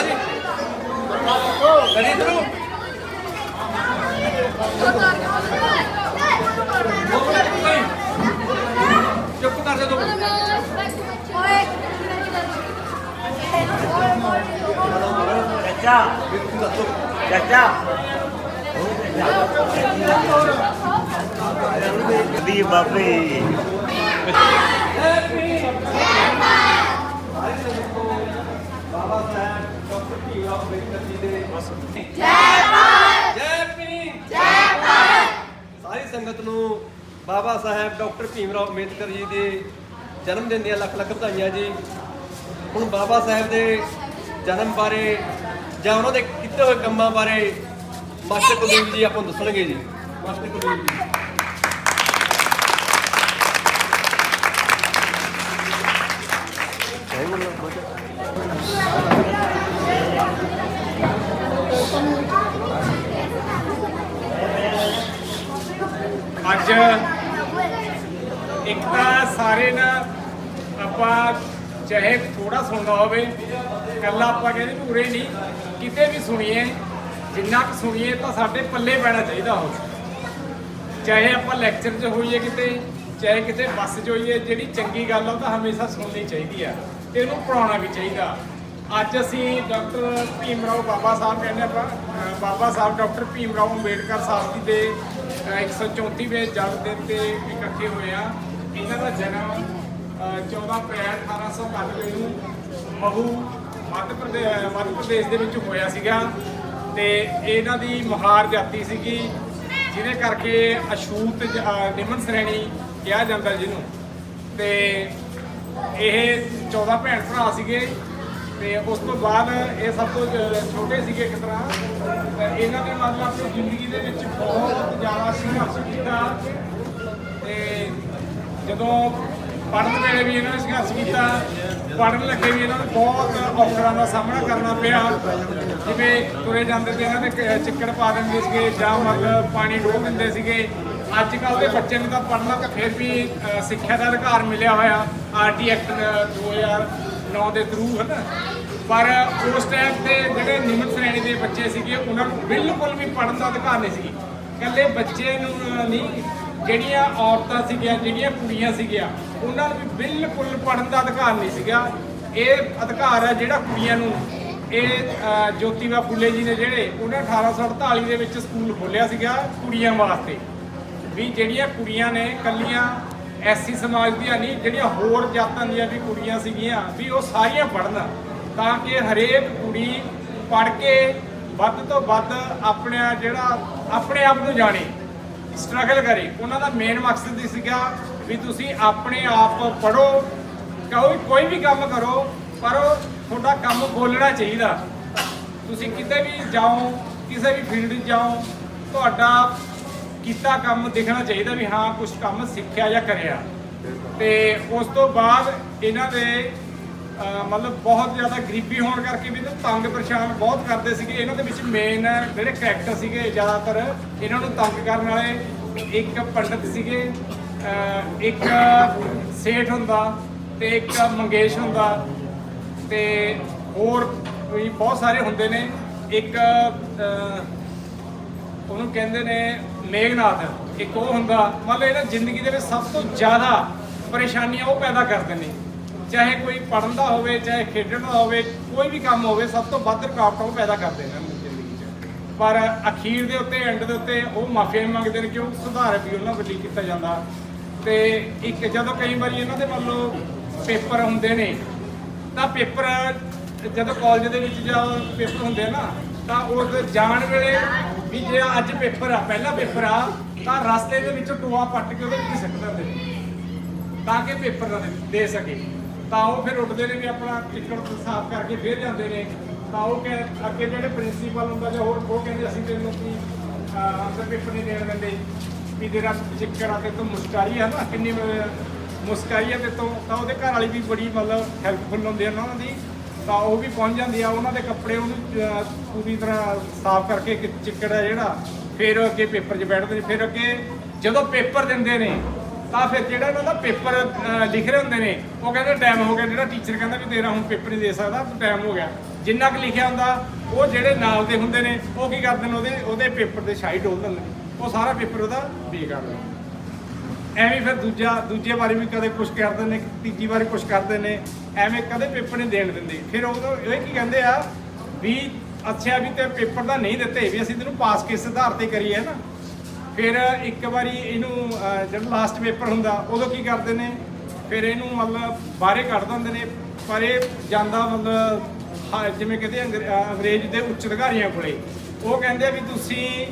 ਹਾਂਜੀ ਕਰੀ ਇਧਰੋਂ ਚੁੱਪ ਕਰ ਜਾ ਦੋ ਚਾਚਾ ਚਾਚਾ ਦੀ ਬਾਬੇ ਬਾਬਾ ਜੈ ਭੀਮ ਸਾਰੀ ਸੰਗਤ ਨੂੰ ਬਾਬਾ ਸਾਹਿਬ ਡਾਕਟਰ ਭੀਮ ਰਾਓ ਅੰਬੇਦਕਰ ਜੀ ਦੇ ਜਨਮ ਦਿਨ ਦੀਆਂ ਲੱਖ ਲੱਖ ਵਧਾਈਆਂ ਜੀ। ਹੁਣ ਬਾਬਾ ਸਾਹਿਬ ਦੇ ਜਨਮ ਬਾਰੇ ਜਾਂ ਉਹਨਾਂ ਦੇ ਕੀਤੇ ਹੋਏ ਕੰਮਾਂ ਬਾਰੇ ਮਾਸਟਰ ਕੁਲਦੀਪ ਜੀ ਆਪਾਂ ਦੱਸਣਗੇ ਜੀ। ਮਾਸਟਰ ਕੁਲਦੀਪ ਜੀ। ਅੱਜ ਇੱਕ ਤਾਂ ਸਾਰੇ ਨਾ ਆਪਾਂ ਚਾਹੇ ਥੋੜਾ ਸੁਣਦਾ ਹੋਵੇ ਕੱਲਾ ਆਪਾਂ ਕਹਿੰਦੇ ਪੂਰੇ ਨਹੀਂ, ਕਿਤੇ ਵੀ ਸੁਣੀਏ, ਜਿੰਨਾ ਕੁ ਸੁਣੀਏ ਤਾਂ ਸਾਡੇ ਪੱਲੇ ਪੈਣਾ ਚਾਹੀਦਾ ਉਹ। ਚਾਹੇ ਆਪਾਂ ਲੈਕਚਰ 'ਚ ਹੋਈਏ ਕਿਤੇ, ਚਾਹੇ ਕਿਤੇ ਬੱਸ 'ਚ ਹੋਈਏ, ਜਿਹੜੀ ਚੰਗੀ ਗੱਲ ਆ ਉਹ ਤਾਂ ਹਮੇਸ਼ਾ ਸੁਣਨੀ ਚਾਹੀਦੀ ਆ, ਤੇ ਉਹਨੂੰ ਪੜਾਉਣਾ ਵੀ ਚਾਹੀਦਾ। ਅੱਜ ਅਸੀਂ ਡਾਕਟਰ ਭੀਮ ਰਾਓ ਬਾਬਾ ਸਾਹਿਬ ਕਹਿੰਦੇ ਆਪਾਂ ਬਾਬਾ ਸਾਹਿਬ, ਡਾਕਟਰ ਭੀਮ ਰਾਓ ਅੰਬੇਡਕਰ ਸਾਹਿਬ ਜੀ ਦੇ 134ਵੇਂ ਜਨਮ ਦਿਨ ਤੇ ਇਕੱਠੇ ਹੋਏ ਆ। ਇਹਨਾਂ ਦਾ ਜਨਮ ਅਹ 14 ਅਪ੍ਰੈਲ 1891 ਨੂੰ ਮਹੂ ਮੱਧ ਪ੍ਰਦੇਸ਼ ਮੱਧ ਪ੍ਰਦੇਸ਼ ਦੇ ਵਿੱਚ ਹੋਇਆ ਸੀਗਾ। ਤੇ ਇਹਨਾਂ ਦੀ ਮੁਹਾਰ ਜਾਤੀ ਸੀਗੀ, ਜਿਹਦੇ ਕਰਕੇ ਅਸ਼ੂਤ ਨਿਮਨ ਸ਼੍ਰੇਣੀ ਕਿਹਾ ਜਾਂਦਾ ਜਿਹਨੂੰ। ਤੇ ਇਹ 14 ਭੈਣ ਭਰਾ ਸੀਗੇ। ਤੇ ਉਸ ਤੋਂ ਬਾਅਦ ਇਹ ਸਭ ਤੋਂ ਛੋਟੇ ਸੀਗੇ ਇੱਕ ਤਰ੍ਹਾਂ। ਤੇ ਇਹਨਾਂ ਨੇ ਮਤਲਬ ਆਪਣੀ ਜ਼ਿੰਦਗੀ ਦੇ ਵਿੱਚ ਬਹੁਤ ਜ਼ਿਆਦਾ ਸੰਘਰਸ਼ ਕੀਤਾ। ਤੇ ਜਦੋਂ ਪੜ੍ਹਨ ਵੇਲੇ ਵੀ ਇਹਨਾਂ ਨੇ ਸੰਘਰਸ਼ ਕੀਤਾ, ਪੜ੍ਹਨ ਲੱਗੇ ਵੀ ਇਹਨਾਂ ਨੂੰ ਬਹੁਤ ਔਕੜਾਂ ਦਾ ਸਾਹਮਣਾ ਕਰਨਾ ਪਿਆ। ਜਿਵੇਂ ਤੁਰੇ ਜਾਂਦੇ ਤੇ ਇਹਨਾਂ ਦੇ ਚਿੱਕੜ ਪਾ ਦਿੰਦੇ ਸੀਗੇ ਜਾਂ ਮਤਲਬ ਪਾਣੀ ਡੋਲ ਦਿੰਦੇ ਸੀਗੇ। ਅੱਜ ਕੱਲ ਦੇ ਬੱਚੇ ਨੂੰ ਤਾਂ ਪੜ੍ਹਨਾ ਤਾਂ ਫਿਰ ਵੀ ਸਿੱਖਿਆ ਦਾ ਅਧਿਕਾਰ ਮਿਲਿਆ ਹੋਇਆ। ਆਰਟੀ ਐਕਟ 2009 ਦੇ ਥਰੂ ਹੈ ਨਾ ਪਰ ਉਸ ਟਾਈਮ ਤੇ ਜਿਹੜੇ ਨਿਮਨ ਸ਼੍ਰੇਣੀ ਦੇ ਬੱਚੇ ਸੀਗੇ, ਉਹਨਾਂ ਨੂੰ ਬਿਲਕੁਲ ਵੀ ਪੜ੍ਹਨ ਦਾ ਅਧਿਕਾਰ ਨਹੀਂ ਸੀ। ਇਕੱਲੇ ਬੱਚੇ ਨੂੰ ਨਹੀਂ, ਜਿਹੜੀਆਂ ਔਰਤਾਂ ਸੀਗੀਆਂ, ਜਿਹੜੀਆਂ ਕੁੜੀਆਂ ਸੀਗੀਆਂ, ਉਹਨਾਂ ਨੂੰ ਵੀ ਬਿਲਕੁਲ ਪੜ੍ਹਨ ਦਾ ਅਧਿਕਾਰ ਨਹੀਂ ਸੀਗਾ। ਇਹ ਅਧਿਕਾਰ ਹੈ ਜਿਹੜਾ ਕੁੜੀਆਂ ਨੂੰ ਇਹ ਜੋਤੀਬਾ ਫੁੱਲੇ ਜੀ ਨੇ ਜਿਹੜੇ, ਉਹਨਾਂ 1848 ਦੇ ਵਿੱਚ ਸਕੂਲ ਖੋਲ੍ਹਿਆ ਸੀਗਾ ਕੁੜੀਆਂ ਵਾਸਤੇ। ਵੀ ਜਿਹੜੀਆਂ ਕੁੜੀਆਂ ਨੇ ਕੱਲੀਆਂ ਐਸੀ ਸਮਾਜ ਦੀਆਂ ਨਹੀਂ, ਜਿਹੜੀਆਂ ਹੋਰ ਜਾਤਾਂ ਦੀਆਂ ਵੀ ਕੁੜੀਆਂ ਸੀਗੀਆਂ, ਵੀ ਉਹ ਸਾਰੀਆਂ ਪੜ੍ਹਨ, ਤਾਂ ਕਿ ਹਰੇਕ ਕੁੜੀ ਪੜ੍ਹ ਕੇ ਵੱਧ ਤੋਂ ਵੱਧ ਆਪਣਾ ਜਿਹੜਾ, ਆਪਣੇ ਆਪ ਨੂੰ ਜਾਣੇ ਸਟਰਗਲ ਕਰੇ। ਉਹਨਾਂ ਦਾ ਮੇਨ ਮਕਸਦ ਹੀ ਸੀਗਾ ਵੀ ਤੁਸੀਂ ਆਪਣੇ ਆਪ ਪੜੋ ਕੋਈ ਕੋਈ ਵੀ ਕੰਮ ਕਰੋ, ਪਰ ਤੁਹਾਡਾ ਕੰਮ ਬੋਲਣਾ ਚਾਹੀਦਾ। ਤੁਸੀਂ ਕਿਤੇ ਵੀ ਜਾਓ, ਕਿਸੇ ਵੀ ਫੀਲਡ 'ਚ ਜਾਓ, ਤੁਹਾਡਾ ਕੀਤਾ ਕੰਮ ਦਿਖਣਾ ਚਾਹੀਦਾ ਵੀ ਹਾਂ ਕੁਝ ਕੰਮ ਸਿੱਖਿਆ ਜਾਂ ਕਰਿਆ। ਤੇ ਉਸ ਤੋਂ ਬਾਅਦ ਇਹਨਾਂ ਦੇ ਮਤਲਬ ਬਹੁਤ ਜ਼ਿਆਦਾ ਗਰੀਬੀ ਹੋਣ ਕਰਕੇ ਵੀ ਇਹਨੂੰ ਤੰਗ ਪਰੇਸ਼ਾਨ ਬਹੁਤ ਕਰਦੇ ਸੀਗੇ। ਇਹਨਾਂ ਦੇ ਵਿੱਚ ਮੇਨ ਜਿਹੜੇ ਕਰੈਕਟਰ ਸੀਗੇ ਜ਼ਿਆਦਾਤਰ, ਇਹਨਾਂ ਨੂੰ ਤੰਗ ਕਰਨ ਵਾਲੇ ਇੱਕ ਪੰਡਤ ਸੀਗੇ ਇੱਕ ਸੇਠ ਹੁੰਦਾ ਤੇ ਇੱਕ ਮੰਗੇਸ਼ ਹੁੰਦਾ ਤੇ ਹੋਰ ਵੀ ਬਹੁਤ ਸਾਰੇ ਹੁੰਦੇ ਨੇ। ਇੱਕ ਉਹਨੂੰ ਕਹਿੰਦੇ ਨੇ ਮੇਘਨਾਥ, ਇੱਕ ਉਹ ਹੁੰਦਾ, ਮਤਲਬ ਇਹਨਾਂ ਜ਼ਿੰਦਗੀ ਦੇ ਵਿੱਚ ਸਭ ਤੋਂ ਜ਼ਿਆਦਾ ਪਰੇਸ਼ਾਨੀਆਂ ਉਹ ਪੈਦਾ ਕਰਦੇ ਨੇ। ਚਾਹੇ ਕੋਈ ਪੜ੍ਹਨ ਦਾ ਹੋਵੇ, ਚਾਹੇ ਖੇਡਣ ਦਾ ਹੋਵੇ, ਕੋਈ ਵੀ ਕੰਮ ਹੋਵੇ, ਸਭ ਤੋਂ ਵੱਧ ਰੁਕਾਵਟਾਂ ਉਹ ਪੈਦਾ ਕਰਦੇ ਨੇ ਜ਼ਿੰਦਗੀ 'ਚ ਪਰ ਅਖੀਰ ਦੇ ਉੱਤੇ ਐਂਡ ਦੇ ਉੱਤੇ ਉਹ ਮਾਫੀਆ ਮੰਗਦੇ ਨੇ ਕਿ ਉਹ ਸੁਧਾਰ ਵੀ ਉਹਨਾਂ ਵੱਲੋਂ ਕੀਤਾ ਜਾਂਦਾ। ਤੇ ਇੱਕ ਜਦੋਂ ਕਈ ਵਾਰੀ ਇਹਨਾਂ ਦੇ ਵੱਲੋਂ ਪੇਪਰ ਹੁੰਦੇ ਨੇ, ਤਾਂ ਪੇਪਰ ਜਦੋਂ ਕਾਲਜ ਦੇ ਵਿੱਚ ਜਾਂ ਪੇਪਰ ਹੁੰਦੇ ਆ ਨਾ ਤਾਂ ਉਸ ਜਾਣ ਵੇਲੇ ਵੀ ਜੇ ਅੱਜ ਪੇਪਰ ਆ ਪਹਿਲਾ ਪੇਪਰ ਆ ਤਾਂ ਰਸਤੇ ਦੇ ਵਿੱਚ ਟੋਆ ਪੱਟ ਕੇ ਉਹਦੇ ਵਿੱਚ ਸਿੱਟ ਦਿੰਦੇ ਤਾਂ ਕਿ ਪੇਪਰ ਨਾ ਦੇ- ਸਕੇ। ਤਾਂ ਉਹ ਫਿਰ ਉੱਠਦੇ ਨੇ ਵੀ ਆਪਣਾ ਟਿਕਟ ਸਾਫ਼ ਕਰਕੇ ਫੇਰ ਜਾਂਦੇ ਨੇ। ਤਾਂ ਉਹ ਕਹੇ ਅੱਗੇ ਜਿਹੜੇ ਪ੍ਰਿੰਸੀਪਲ ਹੁੰਦਾ ਜਾਂ ਹੋਰ ਉਹ ਕਹਿੰਦੇ ਅਸੀਂ ਤੈਨੂੰ ਕੀ ਅੰਦਰ ਪੇਪਰ ਨਹੀਂ ਦੇਣ ਦਿੰਦੇ। ਵੀ ਤੇਰਾ ਚਿੱਕਰ ਆ ਤੇ ਤੂੰ ਮੁਸਕਾਰੀ ਆ ਨਾ ਕਿੰਨੀ ਅਹ, ਮੁਸਕਾਰੀ ਆ ਤੇ ਤੂੰ। ਤਾਂ ਉਹਦੇ ਘਰ ਵਾਲੀ ਵੀ ਬੜੀ ਮਤਲਬ ਹੈਲਪਫੁਲ ਹੁੰਦੀ ਆ ਨਾ ਉਹਨਾਂ ਦੀ। ਤਾਂ ਉਹ ਵੀ ਪਹੁੰਚ ਜਾਂਦੀ ਆ ਉਹਨਾਂ ਦੇ ਕੱਪੜੇ ਉਹਨੂੰ ਅਹ, ਪੂਰੀ ਤਰ੍ਹਾਂ ਸਾਫ਼ ਕਰਕੇ ਕਿ ਚਿੱਕੜ ਆ ਜਿਹੜਾ ਫਿਰ ਉਹ ਅੱਗੇ ਪੇਪਰ 'ਚ ਬੈਠਦੇ ਨੇ ਫਿਰ ਅੱਗੇ ਜਦੋਂ ਪੇਪਰ ਦਿੰਦੇ ਨੇ ਤਾਂ ਫਿਰ ਜਿਹੜਾ ਇਹਨਾਂ ਦਾ ਪੇਪਰ ਅਹ, ਲਿਖ ਰਹੇ ਹੁੰਦੇ ਨੇ ਉਹ ਕਹਿੰਦੇ ਟਾਈਮ ਹੋ ਗਿਆ ਜਿਹੜਾ ਟੀਚਰ ਕਹਿੰਦਾ ਵੀ ਤੇਰਾ ਹੁਣ ਪੇਪਰ ਨਹੀਂ ਦੇ ਸਕਦਾ ਟਾਈਮ ਹੋ ਗਿਆ। ਜਿੰਨਾ ਕੁ ਲਿਖਿਆ ਹੁੰਦਾ ਉਹ ਜਿਹੜੇ ਨਾਲ ਦੇ ਹੁੰਦੇ ਨੇ ਉਹ ਕੀ ਕਰਦੇ ਨੇ ਉਹਦੇ ਉਹਦੇ ਪੇਪਰ ਤੇ ਸ਼ਾਈ ਡੋਲ ਦਿੰਦੇ ਨੇ ਉਹ ਸਾਰਾ ਪੇਪਰ ਉਹਦਾ ਬੇਕਾਰ ਹੋ ਜਾਂਦਾ। ਐਵੇਂ ਫਿਰ ਦੂਜਾ ਦੂਜੇ ਵਾਰੀ ਵੀ ਕਦੇ ਕੁਝ ਕਰਦੇ ਨੇ ਤੀਜੀ ਵਾਰੀ ਕੁਝ ਕਰਦੇ ਨੇ ਐਵੇਂ ਕਦੇ ਪੇਪਰ ਨਹੀਂ ਦੇਣ ਦਿੰਦੇ। ਫਿਰ ਉਦੋਂ ਇਹ ਕੀ ਕਹਿੰਦੇ ਆ ਵੀ ਅੱਛਾ ਵੀ ਤੇ ਪੇਪਰ ਦਾ ਨਹੀਂ ਦਿੱਤੇ ਵੀ ਅਸੀਂ ਤੈਨੂੰ ਪਾਸ ਕਿਸ ਆਧਾਰ ਤੇ ਕਰੀਏ ਨਾ। ਫਿਰ ਇੱਕ ਵਾਰੀ ਇਹਨੂੰ ਅਹ, ਜਦੋਂ ਲਾਸਟ ਪੇਪਰ ਹੁੰਦਾ ਉਦੋਂ ਕੀ ਕਰਦੇ ਨੇ ਫਿਰ ਇਹਨੂੰ ਮਤਲਬ ਬਾਹਰੇ ਕੱਢ ਦਿੰਦੇ ਨੇ ਪਰ ਇਹ ਜਾਂਦਾ ਮਤਲਬ ਹਾਂ, ਜਿਵੇਂ ਕਹਿੰਦੇ ਅੰਗਰ- ਅੰਗਰੇਜ਼ ਦੇ ਉੱਚ ਅਧਿਕਾਰੀਆਂ ਕੋਲੇ। ਉਹ ਕਹਿੰਦੇ ਆ ਵੀ ਤੁਸੀਂ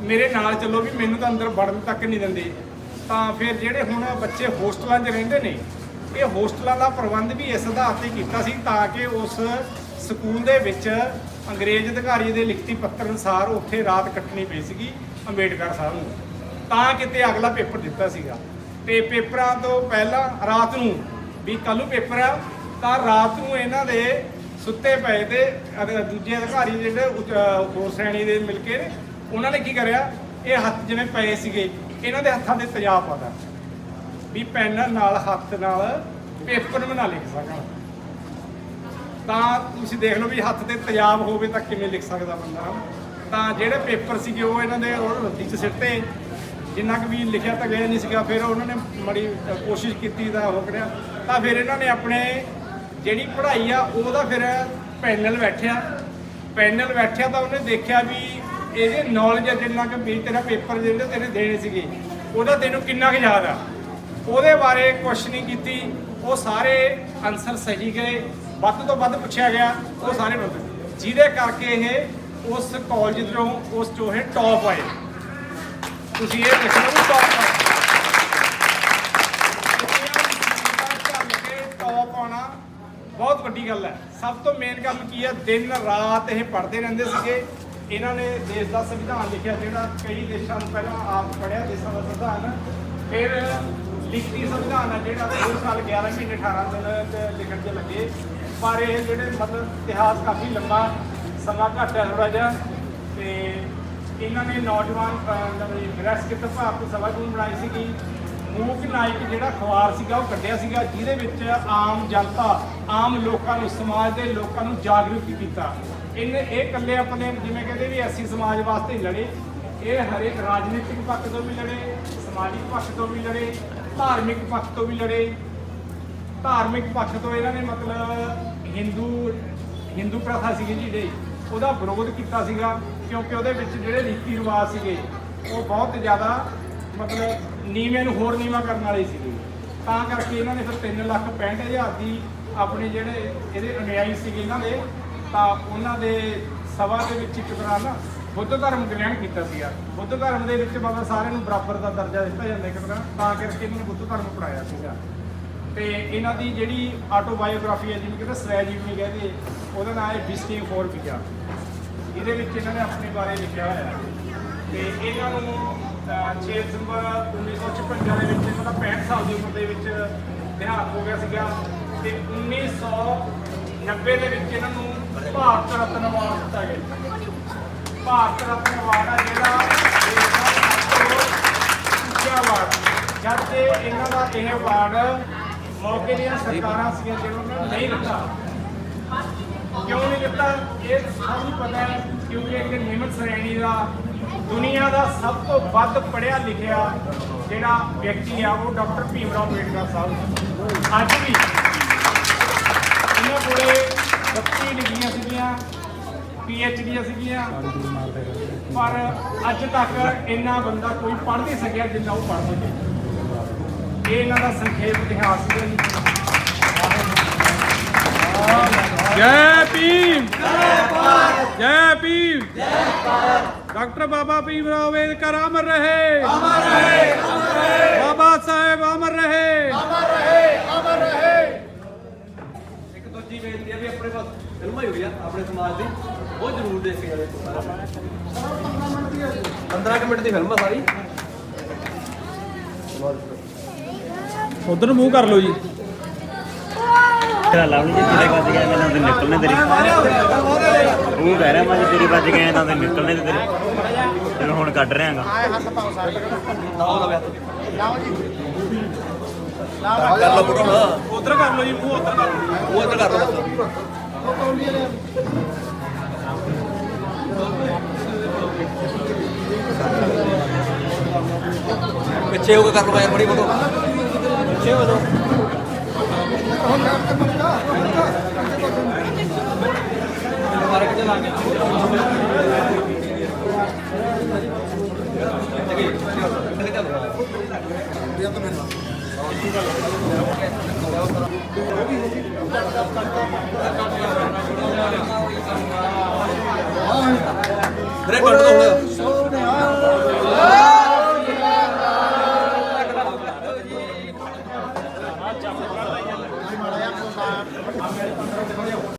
ਮੇਰੇ ਨਾਲ ਚੱਲੋ ਵੀ ਮੈਨੂੰ ਤਾਂ ਅੰਦਰ ਵੜਨ ਤੱਕ ਨਹੀਂ ਦਿੰਦੇ। ਤਾਂ ਫਿਰ ਜਿਹੜੇ ਹੁਣ ਬੱਚੇ ਹੋਸਟਲਾਂ 'ਚ ਰਹਿੰਦੇ ਨੇ, ਇਹ ਹੋਸਟਲਾਂ ਦਾ ਪ੍ਰਬੰਧ ਵੀ ਇਸ ਆਧਾਰ ਤੇ ਕੀਤਾ ਸੀ ਤਾਂ ਕਿ ਉਸ ਸਕੂਲ ਦੇ ਵਿੱਚ ਅੰਗਰੇਜ਼ ਅਧਿਕਾਰੀ ਦੇ ਲਿਖਤੀ ਪੱਤਰ ਅਨੁਸਾਰ ਉੱਥੇ ਰਾਤ ਕੱਟਣੀ ਪਈ ਸੀਗੀ ਅੰਬੇਡਕਰ ਸਾਹਿਬ ਨੂੰ। ਤਾਂ ਕਿਤੇ ਅਗਲਾ ਪੇਪਰ ਦਿੱਤਾ ਸੀਗਾ। ਤੇ ਪੇਪਰਾਂ ਤੋਂ ਪਹਿਲਾਂ ਰਾਤ ਨੂੰ ਵੀ ਕੱਲ ਨੂੰ ਪੇਪਰ ਆ, ਤਾਂ ਰਾਤ ਨੂੰ ਇਹਨਾਂ ਦੇ ਸੁੱਤੇ ਪਏ ਤੇ ਦੂਜੇ ਅਧਿਕਾਰੀ ਜਿਹੜੇ ਉੱਚ- ਹੋਰ ਸ਼੍ਰੇਣੀ ਦੇ ਮਿਲ ਕੇ ਉਹਨਾਂ ਨੇ ਕੀ ਕਰਿਆ? ਇਹ ਹੱਥ ਜਿਵੇਂ ਪਏ ਸੀਗੇ। ਇਹਨਾਂ ਦੇ ਹੱਥਾਂ 'ਤੇ ਤੇਜ਼ਾਬ ਪਾਦਾ ਵੀ ਪੈਨ ਨਾਲ, ਹੱਥ ਨਾਲ ਪੇਪਰ ਬਣਾ ਲਿਖ ਸਕਣ ਤਾਂ ਤੁਸੀਂ ਦੇਖ ਲਓ ਵੀ ਹੱਥ ਤੇ ਤੇਜ਼ਾਬ ਹੋਵੇ ਤਾਂ ਕਿਵੇਂ ਲਿਖ ਸਕਦਾ ਬੰਦਾ। ਤਾਂ ਜਿਹੜੇ ਪੇਪਰ ਸੀਗੇ ਉਹ ਇਹਨਾਂ ਦੇ ਉਹ ਰੱਦੀ 'ਚ ਸਿੱਟੇ। ਜਿੰਨਾ ਕੁ ਵੀ ਲਿਖਿਆ ਤਾਂ ਗਿਆ ਨਹੀਂ ਸੀਗਾ, ਫਿਰ ਉਹਨਾਂ ਨੇ ਬੜੀ ਕੋਸ਼ਿਸ਼ ਕੀਤੀ ਦਾ ਹੋ ਕਰਿਆ। ਤਾਂ ਫਿਰ ਇਹਨਾਂ ਨੇ ਆਪਣੇ ਜਿਹੜੀ ਪੜ੍ਹਾਈ ਆ, ਉਹਦਾ ਫਿਰ ਪੈਨਲ ਬੈਠਿਆ। ਪੈਨਲ ਬੈਠਿਆ ਤਾਂ ਉਹਨੇ ਦੇਖਿਆ ਵੀ ਇਹਦੀ ਨੌਲੇਜ ਜਿੰਨਾ ਕਿ ਵੀ ਤੇਰਾ ਪੇਪਰ ਜਿਹੜੇ ਤੇਰੇ ਦੇਣੇ ਸੀਗੇ, ਉਹਦਾ ਤੈਨੂੰ ਕਿੰਨਾ ਕੁ ਯਾਦ ਆ? ਉਹਦੇ ਬਾਰੇ ਕੁਐਸਚਨ ਕੀਤੀ, ਉਹ ਸਾਰੇ ਆਨਸਰ ਸਹੀ ਗਏ ਵੱਧ ਤੋਂ ਵੱਧ ਪੁੱਛਿਆ ਗਿਆ, ਉਹ ਸਾਰੇ ਬੰਦੇ ਜਿਹਦੇ ਕਰਕੇ ਇਹ ਉਸ ਕਾਲਜ ਤੋਂ, ਉਸ ਚੋਂ ਇਹ ਟੌਪ ਆਏ। ਤੁਸੀਂ ਇਹ ਦੇਖੋ ਵੀ ਟੌਪ ਟੌਪ ਆਉਣਾ ਬਹੁਤ ਵੱਡੀ ਗੱਲ ਹੈ। ਸਭ ਤੋਂ ਮੇਨ ਗੱਲ ਕੀ ਹੈ? ਦਿਨ ਰਾਤ ਇਹ ਪੜ੍ਹਦੇ ਰਹਿੰਦੇ ਸੀਗੇ। ਇਹਨਾਂ ਨੇ ਦੇਸ਼ ਦਾ ਸੰਵਿਧਾਨ ਲਿਖਿਆ ਜਿਹੜਾ ਕਈ ਦੇਸ਼ਾਂ ਨੂੰ ਪਹਿਲਾਂ ਆਪ ਪੜ੍ਹਿਆ, ਦੇਸ਼ਾਂ ਦਾ ਸੰਵਿਧਾਨ। ਫਿਰ ਲਿਖਤੀ ਸੰਵਿਧਾਨ ਹੈ ਜਿਹੜਾ 2 ਸਾਲ 11 ਮਹੀਨੇ 18 ਦਿਨ ਤੇ ਲਿਖਣ 'ਚ ਲੱਗੇ। ਪਰ ਇਹ ਜਿਹੜੇ ਮਤਲਬ ਇਤਿਹਾਸ ਕਾਫੀ ਲੰਬਾ ਸਮਾਂ ਘੱਟ ਹੈ ਥੋੜਾ ਜਿਹਾ ਤੇ ਇਹਨਾਂ ਨੇ ਨੌਜਵਾਨ ਵਿਰਾਸਤ ਭਾਰਤ ਸਭਾ ਨੂੰ ਬਣਾਈ ਸੀਗੀ। ਮੂਕ ਨਾਇਕ ਜਿਹੜਾ ਅਖਬਾਰ ਸੀਗਾ, ਉਹ ਕੱਢਿਆ ਸੀਗਾ, ਜਿਹਦੇ ਵਿੱਚ ਆਮ ਜਨਤਾ, ਆਮ ਲੋਕਾਂ ਨੂੰ, ਸਮਾਜ ਦੇ ਲੋਕਾਂ ਨੂੰ ਜਾਗਰੂਕ ਕੀਤਾ। ਇਹਨੇ ਇਹ ਇਕੱਲੇ ਆਪਣੇ ਜਿਵੇਂ ਕਹਿੰਦੇ ਵੀ ਐਸੀ ਸਮਾਜ ਵਾਸਤੇ ਹੀ ਲੜੇ, ਇਹ ਹਰੇਕ ਰਾਜਨੀਤਿਕ ਪੱਖ ਤੋਂ ਵੀ ਲੜੇ, ਸਮਾਜਿਕ ਪੱਖ ਤੋਂ ਵੀ ਲੜੇ, ਧਾਰਮਿਕ ਪੱਖ ਤੋਂ ਵੀ ਲੜੇ। ਧਾਰਮਿਕ ਪੱਖ ਤੋਂ ਇਹਨਾਂ ਨੇ ਮਤਲਬ ਹਿੰਦੂ ਹਿੰਦੂ ਪ੍ਰਥਾ ਸੀਗੀ ਜੀ ਜਿਹੜੀ, ਉਹਦਾ ਵਿਰੋਧ ਕੀਤਾ ਸੀਗਾ, ਕਿਉਂਕਿ ਉਹਦੇ ਵਿੱਚ ਜਿਹੜੇ ਰੀਤੀ ਰਿਵਾਜ ਸੀਗੇ, ਉਹ ਬਹੁਤ ਜ਼ਿਆਦਾ ਮਤਲਬ ਨੀਵੇਂ ਨੂੰ ਹੋਰ ਨੀਵਾਂ ਕਰਨ ਵਾਲੇ ਸੀਗੇ। ਤਾਂ ਕਰਕੇ ਇਹਨਾਂ ਨੇ ਫਿਰ 3 ਲੱਖ 65 ਹਜ਼ਾਰ ਦੀ ਆਪਣੇ ਜਿਹੜੇ ਇਹਦੇ ਅਨੁਯਾਈ ਸੀਗੇ ਇਹਨਾਂ ਦੇ ਤਾਂ ਉਹਨਾਂ ਦੇ ਸਭਾ ਦੇ ਵਿੱਚ ਇੱਕ ਤਰ੍ਹਾਂ ਨਾ ਬੁੱਧ ਧਰਮ ਗ੍ਰਹਿਣ ਕੀਤਾ ਸੀਗਾ। ਬੁੱਧ ਧਰਮ ਦੇ ਵਿੱਚ ਬਾਬਾ ਸਾਰਿਆਂ ਨੂੰ ਬਰਾਬਰ ਦਾ ਦਰਜਾ ਦਿੱਤਾ ਜਾਂਦਾ ਇੱਕ ਤਰ੍ਹਾਂ ਤਾਂ ਕਰਕੇ ਇਹਨਾਂ ਨੇ ਬੁੱਧ ਧਰਮ ਅਪਣਾਇਆ ਸੀਗਾ। ਤੇ ਇਹਨਾਂ ਦੀ ਜਿਹੜੀ ਆਟੋਬਾਇਓਗ੍ਰਾਫੀ ਹੈ ਜਿਹਨੂੰ ਕਹਿੰਦੇ ਸਵੈ ਜੀਵਨੀ ਕਹਿੰਦੇ ਉਹਦਾ ਨਾਮ ਹੈ ਵਿਸਟਿੰਗ ਫੋਰ ਪੀਆ ਇਹਦੇ ਵਿੱਚ ਇਹਨਾਂ ਨੇ ਆਪਣੇ ਬਾਰੇ ਲਿਖਿਆ ਹੋਇਆ ਹੈ। ਤੇ ਇਹਨਾਂ ਨੂੰ ਅਹ, 6 ਦਸੰਬਰ 1956 ਦੇ ਵਿੱਚ ਇਹਨਾਂ ਦਾ 65 ਸਾਲ ਦੀ ਉਮਰ ਦੇ ਵਿੱਚ ਦੇਹਾਂਤ ਹੋ ਗਿਆ ਸੀਗਾ। ਤੇ 1990 ਦੇ ਵਿੱਚ ਇਹਨਾਂ ਨੂੰ ਭਾਰਤ ਰਤਨ ਅਵਾਰਡ ਦਿੱਤਾ ਗਿਆ ਭਾਰਤ ਰਤਨ ਅਵਾਰਡ ਆ ਜਿਹੜਾ ਦੇਸ਼ ਦਾ ਸਭ ਤੋਂ ਉੱਚਾ ਅਵਾਰਡ ਜਦ ਕਿ ਇਹਨਾਂ ਦਾ ਇਹ ਅਵਾਰਡ ਮੌਕੇ ਦੀਆਂ ਸਰਕਾਰਾਂ ਸੀਗੀਆਂ ਜਿਹਨਾਂ ਨੇ ਨਹੀਂ ਦਿੱਤਾ। ਕਿਉਂ ਨਹੀਂ ਦਿੱਤਾ? ਇਹ ਸਭ ਨੂੰ ਪਤਾ ਹੈ ਕਿਉਂਕਿ ਇੱਕ ਨਿਯਮਤ ਸ਼੍ਰੇਣੀ ਦਾ ਦੁਨੀਆ ਦਾ ਸਭ ਤੋਂ ਵੱਧ ਪੜ੍ਹਿਆ ਲਿਖਿਆ ਜਿਹੜਾ ਵਿਅਕਤੀ ਆ, ਉਹ ਡਾਕਟਰ ਭੀਮ ਰਾਓ ਅੰਬੇਡਕਰ ਸਾਹਿਬ ਅੱਜ ਵੀ ਕੋਲੇ 32 ਡਿਗਰੀਆਂ ਸੀਗੀਆਂ ਪੀ ਐਚ ਡੀਆਂ ਸੀਗੀਆਂ। ਪਰ ਅੱਜ ਤੱਕ ਇੰਨਾ ਬੰਦਾ ਕੋਈ ਪੜ੍ਹ ਨਹੀਂ ਸਕਿਆ ਜਿੰਨਾ ਉਹ ਪੜ੍ਹ ਸਕੇ। ਇਹ ਇਹਨਾਂ ਦਾ ਸੰਖੇਪ ਇਤਿਹਾਸ ਹੈ। ਜੀ ਜੈ ਭੀਮ। ਜੈ ਭੀਮ। ਡਾਕਟਰ ਬਾਬਾ ਭੀਮ ਰਾਓ ਅੰਬੇਦਕਰ ਅਮਰ ਰਹੇ। ਅਮਰ ਰਹੇ ਅਮਰ ਰਹੇ। ਬਾਬਾ ਸਾਹਿਬ ਅਮਰ ਰਹੇ ਇੱਕ ਦੂਜੀ ਬੇਨਤੀ ਹੈ ਵੀ ਆਪਣੇ ਪਾਸ ਫਿਲਮਾਂ ਹੀ ਹੋਈ ਆ ਆਪਣੇ ਸਮਾਜ ਦੀ ਉਹ ਜ਼ਰੂਰ ਦੇਖ ਕੇ ਜਾਵੇ 15 ਕੁ ਮਿੰਟ ਦੀ ਫਿਲਮ ਆ ਸਾਰੀ। ਉਧਰ ਨੂੰ ਮੂੰਹ ਕਰ ਲਓ ਜੀ। ਤੇਰਾ ਲਵਲੀ ਜੀ ਤੇਰੇ ਵੱਜ ਗਿਆ ਇਹਨਾਂ ਦੇ ਨਿਕਲਣੇ ਤੇਰੇ। ਉਹ ਕਹਿ ਰਿਹਾ ਮੈਂ ਜੇ ਤੇਰੀ ਵੱਜ ਗਏ ਤਾਂ ਤੇ ਨਿਕਲਣੇ ਤੇ ਤੇਰੇ। ਤੇ ਹੁਣ ਕੱਢ ਰਿਹਾਗਾ। ਲਾਓ ਲਵੇ ਕਰ ਲਓ ਬੁੜਾ ਉਧਰ ਕਰ ਲਓ ਜੀ ਮੂੰਹ ਉਧਰ ਕਰ ਲਓ। ਮੂੰਹ ਉਧਰ ਕਰ ਲਓ ਪਿੱਛੇ ਹੋ ਕੇ ਕਰ ਲਓ ਯਾਰ ਬੜੀ ਫੋਟੋ। ਪਿੱਛੇ ਹੋ ਜਾਓ। ਮਾਰਕ ਤੇ ਲਾ ਕੇ ਮੇਰੇ ਕੰਟਰੋਲ ਹੋਇਆ।